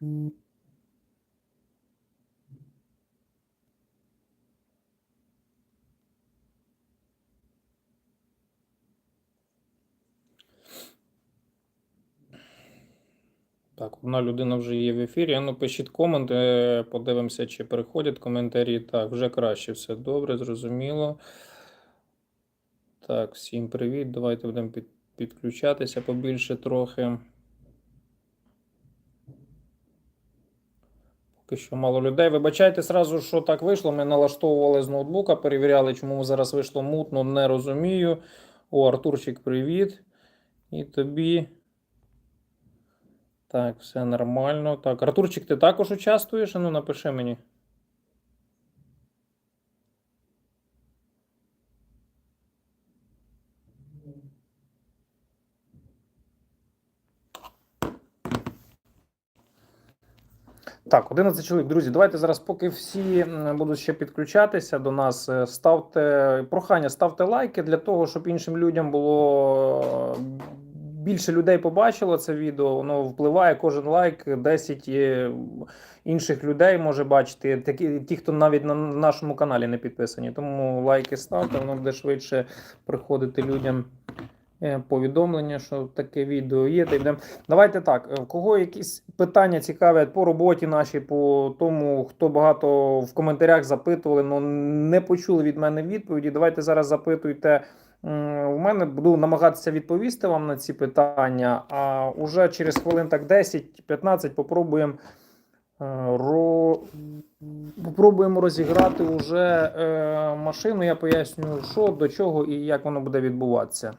Так, одна людина вже є в ефірі. Ну, пишіть комент, е, подивимося, чи переходять коментарі. Так, вже краще, все добре, зрозуміло. Так, всім привіт. Давайте будемо під, підключатися побільше трохи. Поки що мало людей. Вибачайте сразу, що так вийшло. Ми налаштовували з ноутбука, перевіряли, чому зараз вийшло мутно, не розумію. О, Артурчик, привіт. І тобі. Так, все нормально. Так, Артурчик, ти також участвуєш? Ну, напиши мені. Так, 11 чоловік. Друзі, давайте зараз, поки всі будуть ще підключатися до нас, е, ставте прохання, ставте лайки для того, щоб іншим людям було е, більше людей побачило це відео. Воно впливає кожен лайк, 10 е, інших людей може бачити. Такі ті, хто навіть на нашому каналі не підписані. Тому лайки ставте, воно буде швидше приходити людям. Е, Повідомлення, що таке відео є. Та йдемо. Давайте так. е, В кого якісь питання цікавлять по роботі нашій, по тому, хто багато в коментарях запитували, але не почули від мене відповіді. Давайте зараз запитуйте. У мене буду намагатися відповісти вам на ці питання. А уже через хвилин так 10-15 попробуємо. е, Ро... Попробуємо розіграти уже е, машину. Я поясню, що до чого і як воно буде відбуватися.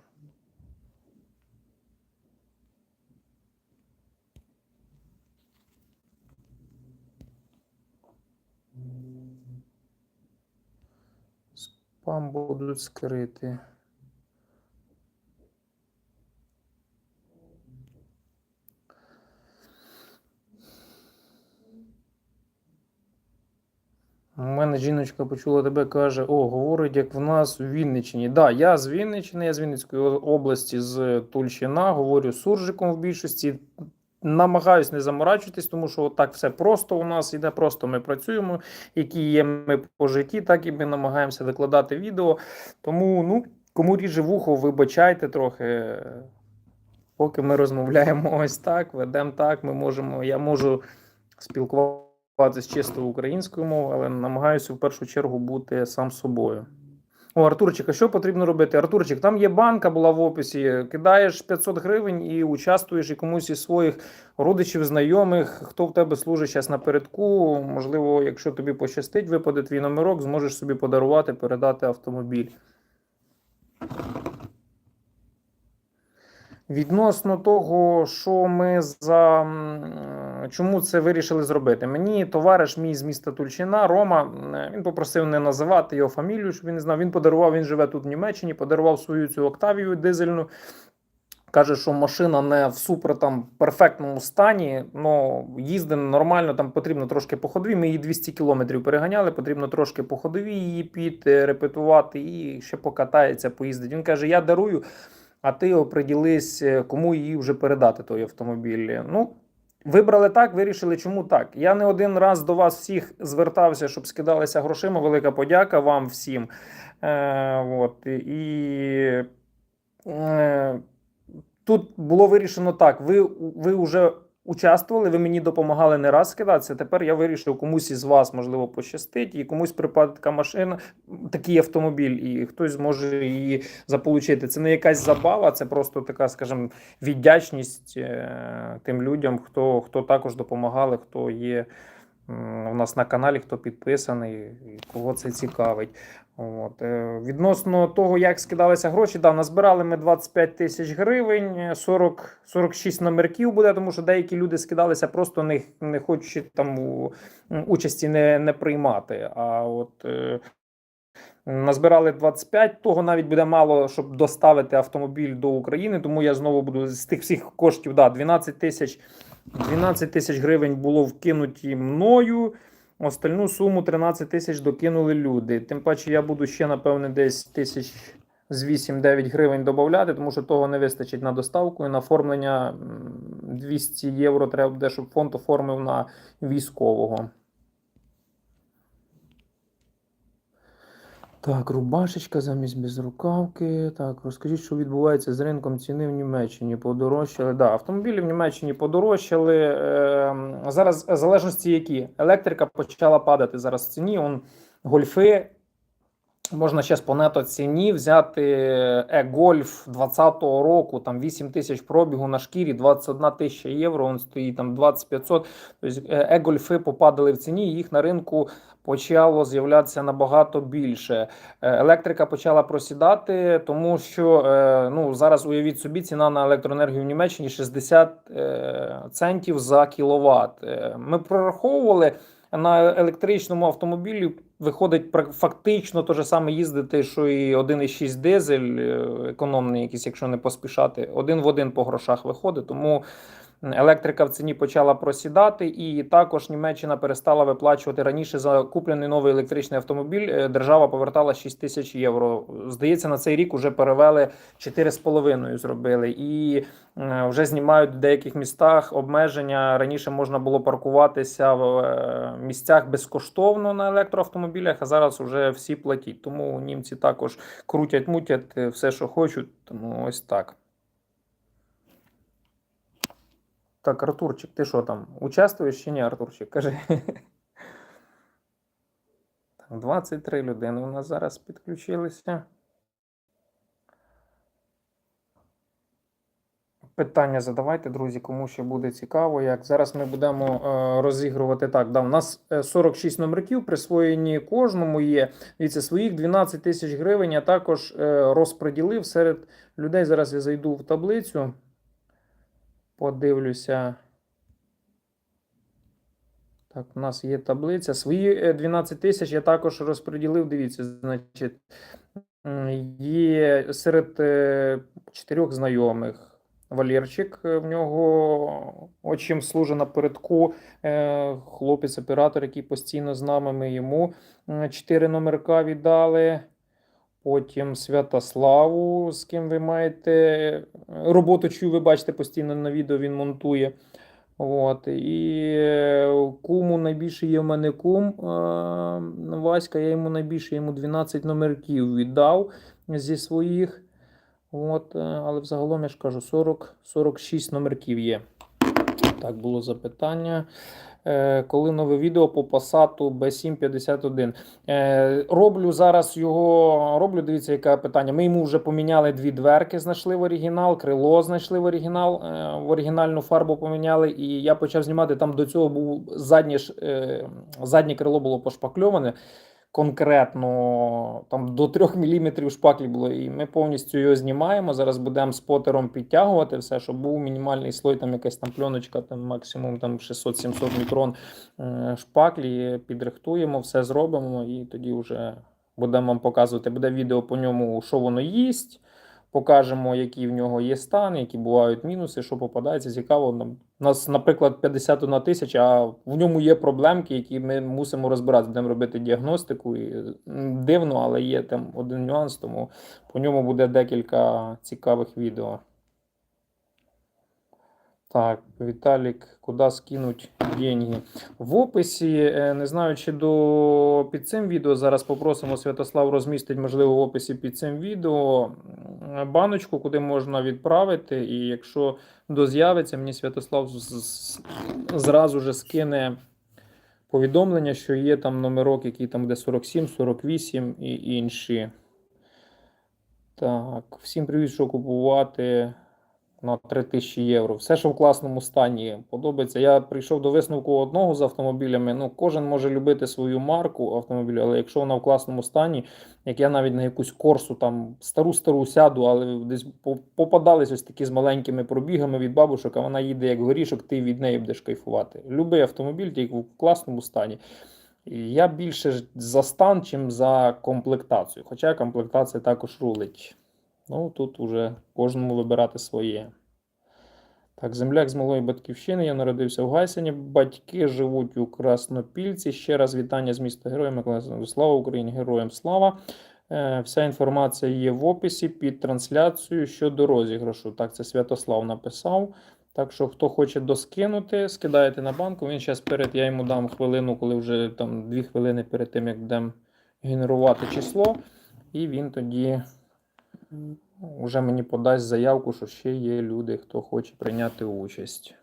Спам будуть скрити. У мене жіночка почула тебе, каже: О, говорить, як в нас у Вінниччині. Да, я з Вінниччини, я з Вінницької області, з Тульщина, говорю суржиком в більшості. Намагаюсь не заморачуватись, тому що так все просто у нас іде, просто ми працюємо, які є ми по житті, так і ми намагаємося викладати відео. Тому, ну, кому ріже вухо, вибачайте трохи. Поки ми розмовляємо ось так, ведемо так, ми можемо, я можу спілкуватися чисто українською мовою, але намагаюся в першу чергу бути сам собою. О, Артурчик, а що потрібно робити? Артурчик, там є банка була в описі. Кидаєш 500 гривень і участвуєш і комусь із своїх родичів, знайомих, хто в тебе служить зараз напередку. Можливо, якщо тобі пощастить, випаде твій номерок, зможеш собі подарувати, передати автомобіль. Відносно того, що ми за чому це вирішили зробити? Мені товариш мій з міста Тульчина, Рома, він попросив не називати його фамілію, щоб він не знав. Він подарував, він живе тут в Німеччині, подарував свою цю Октавію дизельну. Каже, що машина не в супер там перфектному стані, але їздить нормально, там потрібно трошки по. Ми її 200 кілометрів переганяли, потрібно трошки по ходові її під е, репетувати і ще покатається, поїздить. Він каже: Я дарую, а ти оприділись, е, кому її вже передати той автомобіль. Ну, вибрали так, вирішили, чому так. Я не один раз до вас всіх звертався, щоб скидалися грошима. Велика подяка вам всім. Е, от, і е, тут було вирішено так: ви, ви вже участвували, ви мені допомагали не раз скидатися. Тепер я вирішив комусь із вас, можливо, пощастить, і комусь припаде така машина, такий автомобіль, і хтось зможе її заполучити. Це не якась забава, це просто така, скажімо, віддячність е, тим людям, хто, хто також допомагали, хто є. У нас на каналі, хто підписаний, кого це цікавить. От. е, Відносно того, як скидалися гроші, да, назбирали ми 25 тисяч гривень, е, 40, 46 номерків буде, тому що деякі люди скидалися, просто не, не хочуть там участі не, не приймати. А от е, назбирали 25, того навіть буде мало, щоб доставити автомобіль до України, тому я знову буду з тих всіх коштів, да, 12 тисяч 12 тисяч гривень було вкинуті мною. Остальну суму 13 тисяч докинули люди. Тим паче я буду ще, напевне, десь тисяч з 8-9 гривень додати, тому що того не вистачить на доставку і на оформлення 200 євро треба буде, щоб фонд оформив на військового. Так, рубашечка замість безрукавки. Так, розкажіть, що відбувається з ринком ціни в Німеччині. Подорожчали. Да, автомобілі в Німеччині подорожчали. Е, зараз залежності які. Електрика почала падати зараз в ціні. Он, гольфи. Можна ще по нето ціні взяти e-Golf 20-го року, там 8 тисяч пробігу на шкірі, 21 тисяча євро, він стоїть там 2500. Тобто e-Golf попадали в ціні, їх на ринку почало з'являтися набагато більше. Е, Електрика почала просідати, тому що е, ну, зараз уявіть собі, ціна на електроенергію в Німеччині 60 е, центів за кіловат. Е, Ми прораховували на електричному автомобілі. Виходить фактично те ж саме їздити, що і 1,6 дизель, е, економний, якийсь, якщо не поспішати, один в один по грошах виходить. Тому електрика в ціні почала просідати, і також Німеччина перестала виплачувати раніше за куплений новий електричний автомобіль. е, Держава повертала 6 тисяч євро. Здається, на цей рік вже перевели 4,5 зробили. І е, вже знімають в деяких містах обмеження. Раніше можна було паркуватися в е, місцях безкоштовно на електроавтомобілях, а зараз вже всі платять. Тому німці також крутять, мутять все, що хочуть. Тому ось так. Так, Артурчик, ти що там? Участвуєш чи ні, Артурчик? Кажи. 23 людини у нас зараз підключилися. Питання задавайте, друзі, кому ще буде цікаво. Як зараз ми будемо е, розігрувати так. Да, у нас е, 46 номерків, присвоєні кожному є. Дивіться, своїх 12 тисяч гривень я також е, розподілив серед людей. Зараз я зайду в таблицю. Подивлюся. Так, у нас є таблиця. Свої е, 12 тисяч я також розподілив. Дивіться, значить, є серед е, чотирьох знайомих. Валерчик, е, в нього очим служить напередку. е, Хлопець-оператор, який постійно з нами. Ми йому м, чотири номерка віддали. Потім Святославу, з ким ви маєте е, роботу, чию ви бачите постійно на відео, він монтує. От. І е, куму найбільше є в мене кум. е, Васька, я йому найбільше йому 12 номерків віддав зі своїх. От, але взагалом я ж кажу, 40, 46 номерків є. Так, було запитання. Е, Коли нове відео по Passat B751? Е, Роблю зараз його. Роблю, дивіться, яке питання. Ми йому вже поміняли дві дверки, знайшли в оригінал, крило знайшли в оригінал, е, в оригінальну фарбу поміняли. І я почав знімати. Там до цього був заднє, заднє крило було пошпакльоване. Конкретно там до 3 мм шпаклі було, і ми повністю його знімаємо. Зараз будемо спотером підтягувати все, щоб був мінімальний слой, там якась там пленочка, там максимум там 600-700 мікрон е, шпаклі. Підрихтуємо, все зробимо, і тоді вже будемо вам показувати. Буде відео по ньому, що воно їсть. Покажемо, які в нього є стани, які бувають мінуси, що попадається. Цікаво. У нас, наприклад, 51 тисяча, а в ньому є проблемки, які ми мусимо розбирати. Будемо робити діагностику. І дивно, але є там один нюанс, тому по ньому буде декілька цікавих відео. Так, Віталік, куди скинуть деньги? В описі, е, не знаю, чи до під цим відео зараз попросимо Святослав розмістить, можливо, в описі під цим відео баночку, куди можна відправити. І якщо доз'явиться, мені Святослав зразу же скине повідомлення, що є там номерок, який там буде 47, 48 і інші. Так, всім привіт, що купувати на 3000 євро. Все, що в класному стані подобається. Я прийшов до висновку одного з автомобілями. Ну, кожен може любити свою марку автомобіля, але якщо вона в класному стані, як я навіть на якусь корсу там стару-стару сяду, але десь по- попадались ось такі з маленькими пробігами від бабушок, а вона їде як горішок, ти від неї будеш кайфувати. Любий автомобіль, тільки в класному стані. Я більше за стан, чим за комплектацію. Хоча комплектація також рулить. Ну, тут уже кожному вибирати своє. Так, земляк з малої батьківщини. Я народився в Гайсені. Батьки живуть у Краснопільці. Ще раз вітання з міста Героя Миколаїв. Слава Україні! Героям слава! Е, Вся інформація є в описі під трансляцією щодо розіграшу. Так, це Святослав написав. Так що, хто хоче доскинути, скидаєте на банку. Він зараз перед, я йому дам хвилину, коли вже там дві хвилини перед тим, як будемо генерувати число. І він тоді вже мені подасть заявку, що ще є люди, хто хоче прийняти участь.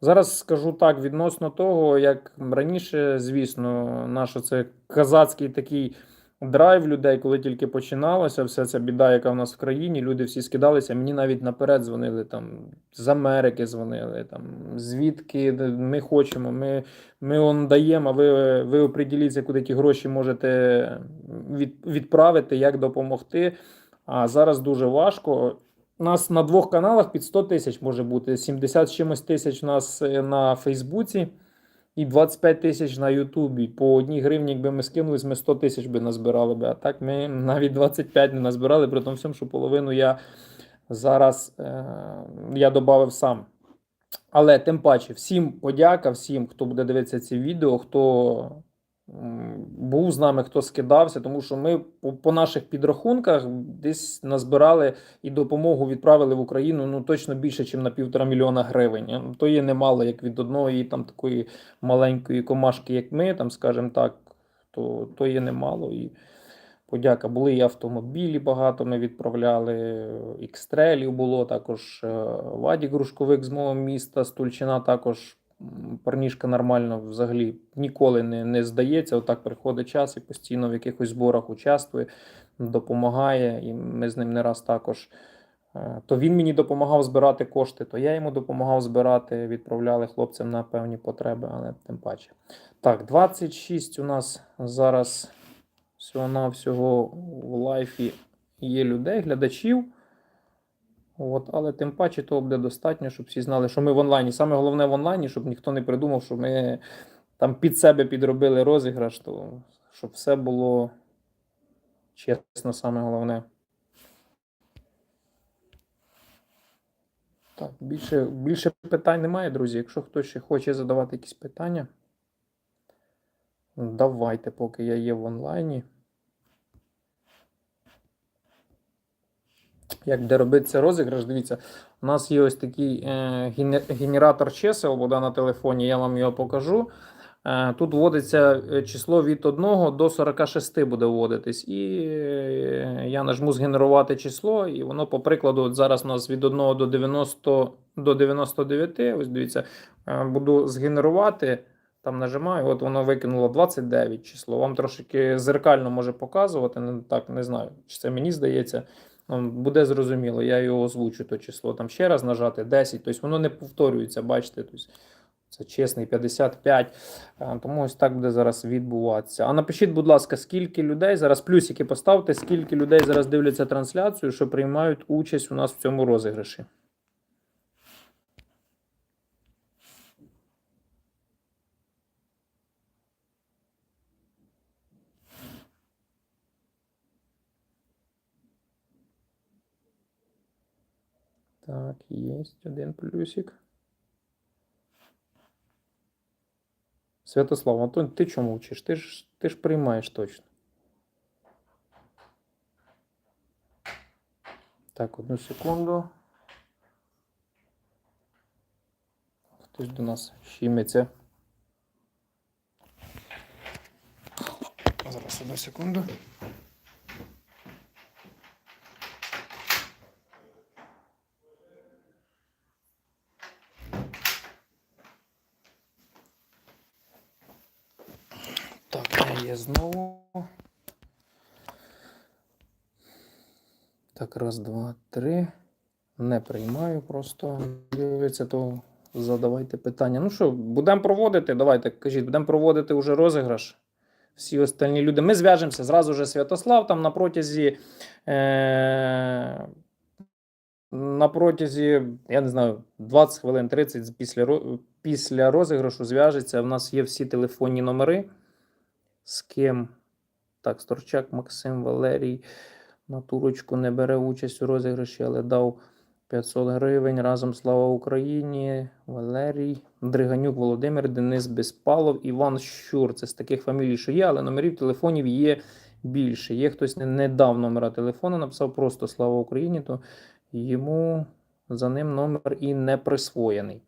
Зараз скажу так відносно того, як раніше, звісно, наш це казацький такий драйв людей, коли тільки починалося, вся ця біда, яка в нас в країні, люди всі скидалися. Мені навіть наперед дзвонили там з Америки, дзвонили там звідки ми хочемо. Ми ми он даємо. а Ви ви оприділіться, куди ті гроші можете від, відправити, як допомогти. А зараз дуже важко. У нас на двох каналах під 100 тисяч може бути. 70 чимось тисяч у нас е, на Фейсбуці і 25 тисяч на Ютубі. По одній гривні, якби ми скинулись, ми 100 тисяч би назбирали би. А так ми навіть 25 не назбирали, при тому всьому, що половину я зараз е, я додав сам. Але тим паче, всім подяка, всім, хто буде дивитися ці відео, хто був з нами, хто скидався, тому що ми по, наших підрахунках десь назбирали і допомогу відправили в Україну ну точно більше, ніж на півтора мільйона гривень. То є немало, як від одної там такої маленької комашки, як ми, там, скажімо так, то, то є немало. І подяка. Були і автомобілі багато ми відправляли, ікстрелів було також е, Ваді Грушковик з мого міста, Стульчина також парнішка нормально взагалі ніколи не не здається. Отак приходить час і постійно в якихось зборах участвує, допомагає. І ми з ним не раз також. Е, то він мені допомагав збирати кошти, то я йому допомагав збирати, відправляли хлопцям на певні потреби, але тим паче. Так, 26 у нас зараз всього-навсього в лайфі є людей, глядачів. От, Але тим паче того буде достатньо, щоб всі знали, що ми в онлайні. Саме головне в онлайні, щоб ніхто не придумав, що ми там під себе підробили розіграш, то щоб все було чесно, саме головне. Так, більше, більше питань немає, друзі. Якщо хтось ще хоче задавати якісь питання, давайте, поки я є в онлайні. Як де робиться розіграш, дивіться, у нас є ось такий е, генератор чисел, вода на телефоні, я вам його покажу. Е, тут вводиться е, число від 1 до 46 буде вводитись. І я нажму згенерувати число, і воно, по прикладу, от зараз у нас від 1 до 90 до 99. Ось дивіться, буду згенерувати. Там нажимаю, от воно викинуло 29 число. Вам трошки зеркально може показувати. Так, не знаю, чи це мені здається. Буде зрозуміло, я його озвучу то число. Там ще раз нажати 10, тобто воно не повторюється, бачите, тобто це чесний 55. Тому ось так буде зараз відбуватися. А напишіть, будь ласка, скільки людей зараз, плюсики поставте, скільки людей зараз дивляться трансляцію, що приймають участь у нас в цьому розіграші. Так, есть один плюсик. Святослав, Антон, ти чому вчиш? Ти ж ти ж приймаєш точно. Так, одну секунду. Хтось до нас щиметься. Зараз одну секунду. Є знову. Так, раз, два, три. Не приймаю просто. Дивиться, то задавайте питання. Ну що, будемо проводити? Давайте кажіть, будемо проводити вже розіграш. Всі остальні люди. Ми зв'яжемося зразу же Святослав там на протязі. Е- на протязі, я не знаю, 20 хвилин 30 після після розіграшу зв'яжеться. У нас є всі телефонні номери з ким. Так, Сторчак Максим Валерій на турочку не бере участь у розіграші, але дав 500 гривень. Разом слава Україні, Валерій, Дриганюк, Володимир, Денис Безпалов, Іван Щур. Це з таких фамілій, що є, але номерів телефонів є більше. Є хтось не, не дав номера телефону, написав просто Слава Україні, то йому за ним номер і не присвоєний.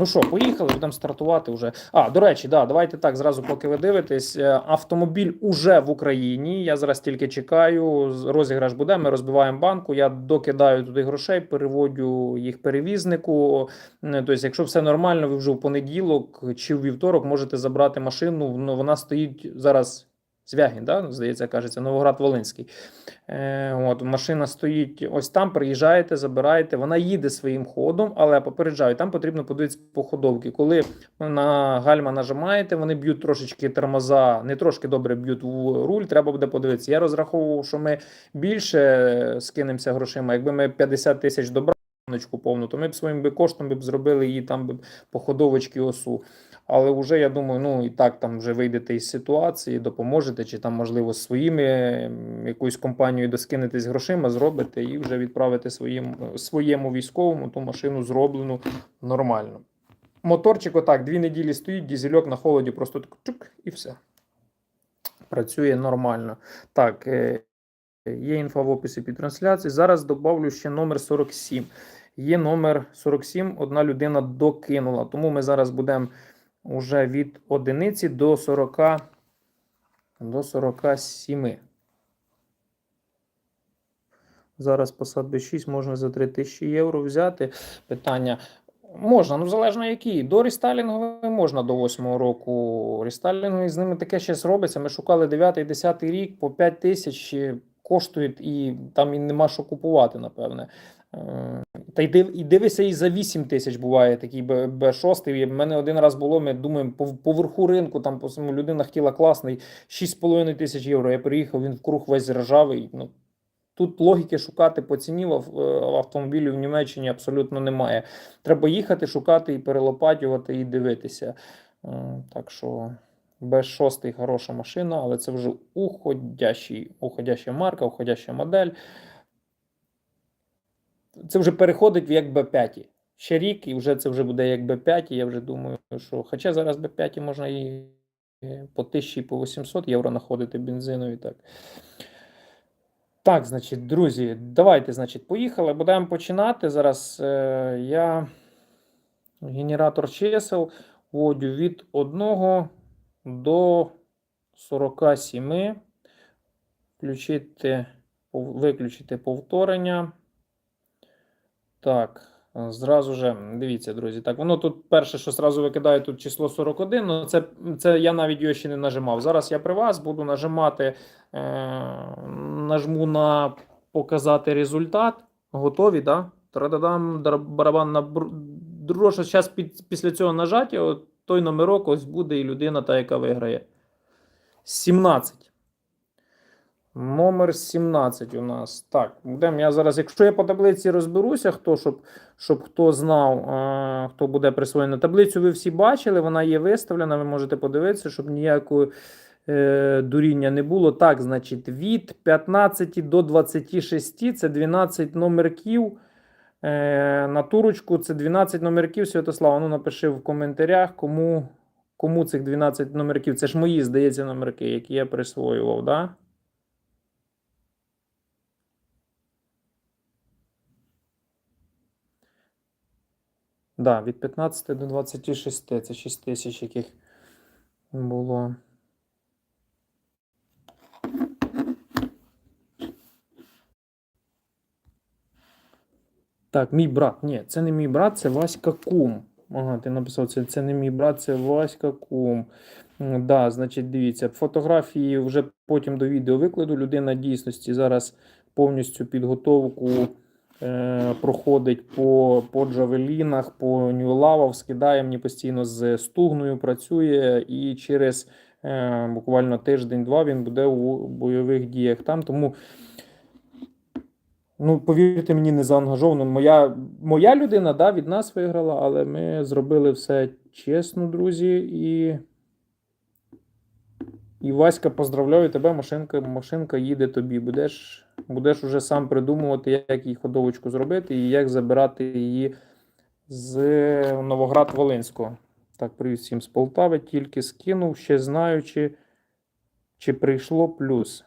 Ну що, поїхали, будемо стартувати вже. А, до речі, да, давайте так, зразу, поки ви дивитесь. е, Автомобіль уже в Україні. Я зараз тільки чекаю. Розіграш буде. Ми розбиваємо банку. Я докидаю туди грошей, переводю їх перевізнику. Тобто, якщо все нормально, ви вже в понеділок чи в вівторок можете забрати машину. Ну, вона стоїть зараз. Звягін, да? здається, кажеться, Новоград Волинський. Е, от, машина стоїть ось там, приїжджаєте, забираєте. Вона їде своїм ходом, але попереджаю, там потрібно подивитися по ходовці. Коли на гальма нажимаєте, вони б'ють трошечки тормоза, не трошки добре б'ють в руль, треба буде подивитися. Я розраховував, що ми більше скинемося грошима. Якби ми 50 тисяч баночку повну, то ми б своїм би коштом би б зробили її там би по ходовочці осу. Але вже я думаю, ну і так там вже вийдете із ситуації, допоможете, чи там, можливо, своїми якоюсь компанією доскинетесь грошима, зробите і вже відправите своїм, своєму військовому ту машину зроблену нормально. Моторчик, отак, дві неділі стоїть, дізельок на холоді, просто так чук і все. Працює нормально. Так, е, є інфа в описі під трансляцією. Зараз добавлю ще номер 47. Є номер 47, одна людина докинула. Тому ми зараз будемо уже від одиниці до 40 до 47. Зараз посад B6 можна за 3000 євро взяти. Питання. Можна, ну залежно які. До рестайлінгової можна до 8 року. Рестайлінгові з ними таке щось робиться. Ми шукали 9-10 рік по 5 тисяч коштують, і там і нема що купувати, напевне. Е, Та й див, і дивися, і за 8 тисяч буває такий Б- Б6. В мене один раз було, ми думаємо, по, по верху ринку, там по самому людина хотіла класний, 6,5 тисяч євро. Я приїхав, він вкруг весь ржавий. Ну, тут логіки шукати по ціні в, е, в автомобілі в Німеччині абсолютно немає. Треба їхати, шукати і перелопатювати, і дивитися. Е, Так що Б6 хороша машина, але це вже уходящий, уходяща марка, уходяща модель. Це вже переходить в як Б5. Ще рік, і вже це вже буде як Б5. і Я вже думаю, що. Хоча зараз Б5 можна і е, по 1000, і по 800 євро знаходити бензинові. Так. Так, значить, друзі, давайте, значить, поїхали. Будемо починати. Зараз е, я генератор чисел вводю від 1 до 47. Включити, виключити повторення. Так, зразу же, дивіться, друзі. Так, воно тут перше, що зразу викидає тут число 41. Ну, це, це я навіть його ще не нажимав. Зараз я при вас буду нажимати, е, нажму на показати результат. Готові, да? Трададам, барабан на дрожжа. Зараз під, після цього нажаття, от той номерок ось буде і людина, та, яка виграє. 17. Номер 17 у нас. Так, будемо я зараз. Якщо я по таблиці розберуся, хто щоб, щоб хто знав, е, хто буде присвоєно. Таблицю ви всі бачили, вона є виставлена, ви можете подивитися, щоб ніякої е, дуріння не було. Так, значить, від 15 до 26 це 12 номерків. Е, на турочку це 12 номерків. Святослава. Ну, напиши в коментарях, кому, кому цих 12 номерків. Це ж мої, здається, номерки, які я присвоював, да? Да, від 15 до 26. Це 6 тисяч, яких було. Так, мій брат. Ні, це не мій брат, це Васька Кум. Ага, ти написав, це, це не мій брат, це Васька Кум. Да, значить, дивіться, фотографії вже потім до відео викладу. Людина дійсності зараз повністю підготовку проходить по, по джавелінах, по нюлавах, скидає мені постійно з стугною, працює і через е, буквально тиждень-два він буде у бойових діях там. Тому Ну, повірте мені, не заангажовано. Моя, моя людина да, від нас виграла, але ми зробили все чесно, друзі. І, і Васька, поздравляю тебе, машинка, машинка їде тобі. Будеш, будеш уже сам придумувати, як їй ходовочку зробити і як забирати її з Новоград-Волинського. Так, привіт всім з Полтави, тільки скинув, ще знаючи, чи прийшло плюс.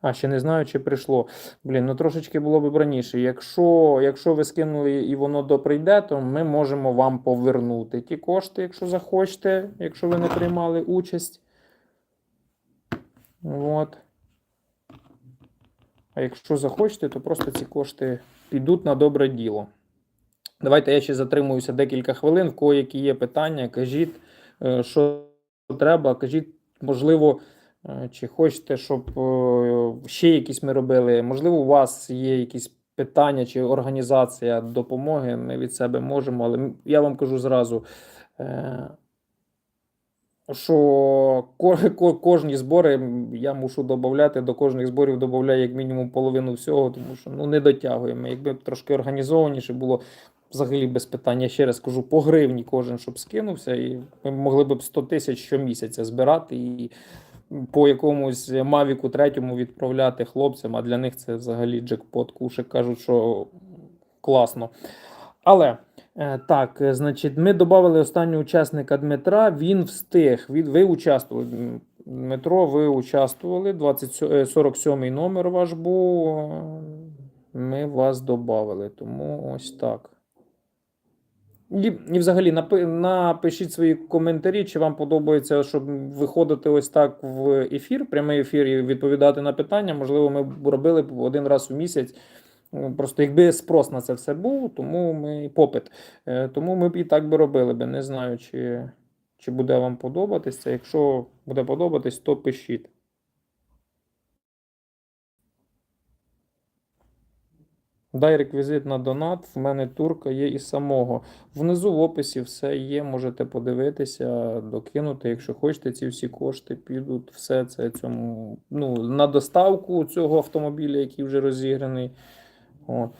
А, ще не знаю, чи прийшло. Блін, ну трошечки було б раніше. Якщо, якщо ви скинули і воно доприйде, то ми можемо вам повернути ті кошти, якщо захочете, якщо ви не приймали участь. От. А якщо захочете, то просто ці кошти підуть на добре діло. Давайте я ще затримуюся декілька хвилин. В кого які є питання, кажіть, е, що треба, кажіть, можливо, е, чи хочете, щоб е, ще якісь ми робили. Можливо, у вас є якісь питання чи організація допомоги. Ми від себе можемо, але я вам кажу зразу. Що ко- ко- кожні збори я мушу додати, до кожних зборів додаю як мінімум половину всього, тому що ну, не дотягуємо. Якби трошки організованіше було, взагалі без питань. Я ще раз кажу, по гривні кожен, щоб скинувся, і ми могли б 100 тисяч щомісяця збирати і по якомусь Мавіку третьому відправляти хлопцям, а для них це взагалі джекпот. Кушик кажуть, що класно. Але. Е, Так, е, значить, ми додали останнього учасника Дмитра. Він встиг. Ви участвували. Дмитро, ви участвували. 20, 47 номер ваш був. е, Ми вас додали. Тому ось так. І, і взагалі напи, напишіть свої коментарі, чи вам подобається, щоб виходити ось так в ефір, прямий ефір і відповідати на питання. Можливо, ми б робили один раз у місяць. Ну, Просто якби спрос на це все був, тому ми попит. Е, Тому ми б і так би робили би. Не знаю, чи, чи буде вам подобатись це. Якщо буде подобатись, то пишіть. Дай реквізит на донат. В мене турка є і самого. Внизу в описі все є. Можете подивитися, докинути. Якщо хочете, ці всі кошти підуть. Все це цьому ну, на доставку цього автомобіля, який вже розіграний. От.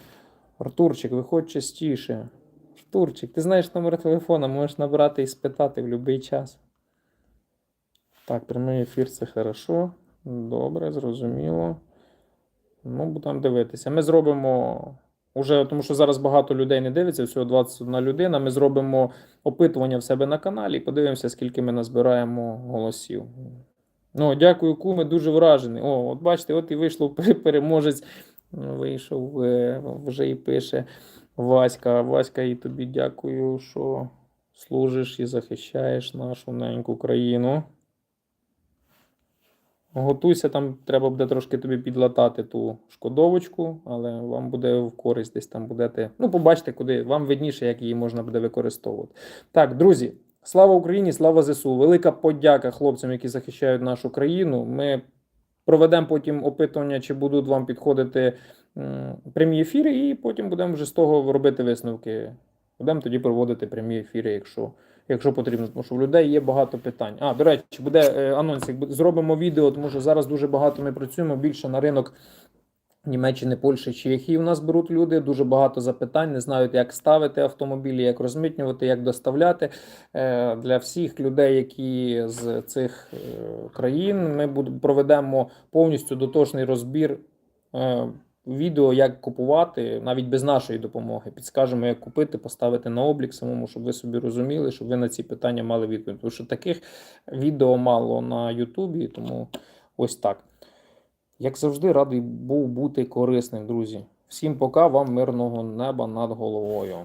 Артурчик, виходь частіше. Артурчик, ти знаєш номер телефона, можеш набрати і спитати в будь-який час. Так, прямий ефір це хорошо. Добре, зрозуміло. Ну, будемо дивитися. Ми зробимо. Уже, тому що зараз багато людей не дивиться, всього 21 людина. Ми зробимо опитування в себе на каналі і подивимося, скільки ми назбираємо голосів. Ну, дякую, куми, дуже вражений. О, от бачите, от і вийшло переможець. Вийшов е, вже і пише Васька. Васька, і тобі дякую, що служиш і захищаєш нашу неньку країну. Готуйся, там треба буде трошки тобі підлатати ту шкодовочку, але вам буде в користь десь там будете. Ну, побачите, куди вам видніше, як її можна буде використовувати. Так, друзі, слава Україні, слава ЗСУ. Велика подяка хлопцям, які захищають нашу країну. Ми проведемо потім опитування, чи будуть вам підходити прямі ефіри, і потім будемо вже з того робити висновки. Будемо тоді проводити прямі ефіри, якщо, якщо потрібно, тому що в людей є багато питань. А, до речі, буде анонс. Зробимо відео, тому що зараз дуже багато ми працюємо більше на ринок. Німеччини, Польщі, Чехії у нас беруть люди. Дуже багато запитань, не знають, як ставити автомобілі, як розмитнювати, як доставляти. Е, Для всіх людей, які з цих е, країн, ми проведемо повністю дотошний розбір е, відео, як купувати, навіть без нашої допомоги. Підскажемо, як купити, поставити на облік самому, щоб ви собі розуміли, щоб ви на ці питання мали відповідь. Тому що таких відео мало на Ютубі, тому ось так. Як завжди, радий був бути корисним, друзі. Всім пока, вам мирного неба над головою.